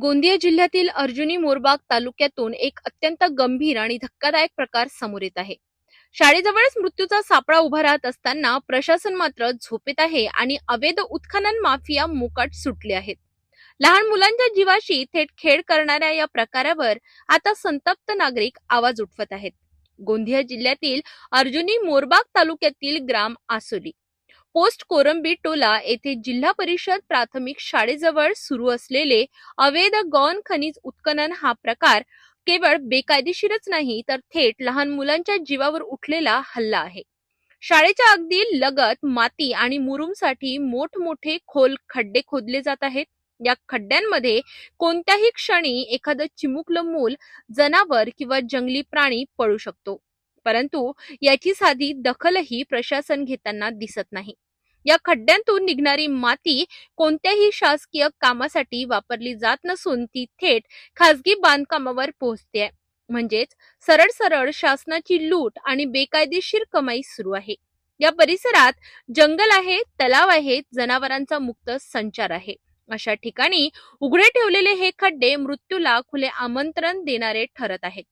गोंदिया जिल्ह्यातील अर्जुनी मोरबाग तालुक्यातून एक अत्यंत गंभीर आणि धक्कादायक प्रकार समोर येत आहे. शाळेजवळच मृत्यूचा सापळा उभा राहत असताना प्रशासन मात्र झोपेत आहे आणि अवैध उत्खनन माफिया मोकाट सुटले आहेत. लहान मुलांच्या जीवाशी थेट खेळ करणाऱ्या या प्रकारावर आता संतप्त नागरिक आवाज उठवत आहेत. गोंदिया जिल्ह्यातील अर्जुनी मोरबाग तालुक्यातील ग्राम आसोली. पोस्ट कोरंबी टोला येथे जिल्हा परिषद प्राथमिक शाळेजवळ सुरू असलेले अवैध गौण खनिज उत्खनन हा प्रकार केवळ बेकायदेशीरच नाही तर थेट लहान मुलांच्या जीवावर उठलेला हल्ला आहे. शाळेच्या अगदी लगत माती आणि मुरुमसाठी मोठमोठे खोल खड्डे खोदले जात आहेत. या खड्ड्यांमध्ये कोणत्याही क्षणी एखादं चिमुकलं मूल जनावर किंवा जंगली प्राणी पळू शकतो. परंतु याची साधी दखलही प्रशासन घेताना दिसत नाही. या खड्ड्यांतून निघणारी माती कोणत्याही शासकीय कामासाठी वापरली जात नसून ती थेट खासगी बांधकामावर पोहोचते. म्हणजेच सरळ सरळ शासनाची लूट आणि बेकायदेशीर कमाई सुरू आहे. या परिसरात जंगल आहे तलाव आहे जनावरांचा मुक्त संचार आहे. अशा ठिकाणी उघडे ठेवलेले हे खड्डे मृत्यूला खुले आमंत्रण देणारे ठरत आहेत.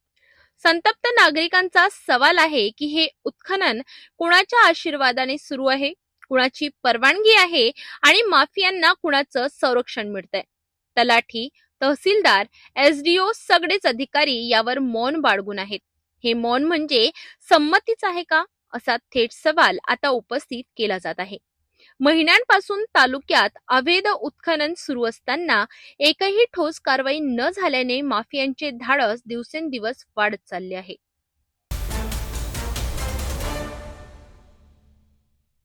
संतप्त नागरिकांचा सवाल आहे की हे उत्खनन कोणाच्या आशीर्वादाने सुरू आहे? कुणाची परवानगी आहे आणि माफियांना कुणाचं संरक्षण मिळतंय. तलाठी तहसीलदार एसडीओ सगळेच अधिकारी यावर मौन बाळगून आहेत. हे मौन म्हणजे संमतीच आहे का? असा थेट सवाल आता उपस्थित केला जात आहे. महिन्यांपासून तालुक्यात अवैध उत्खनन सुरू असताना एकही ठोस कारवाई न झाल्याने माफियांचे धाडस दिवसेंदिवस वाढत चालले आहे.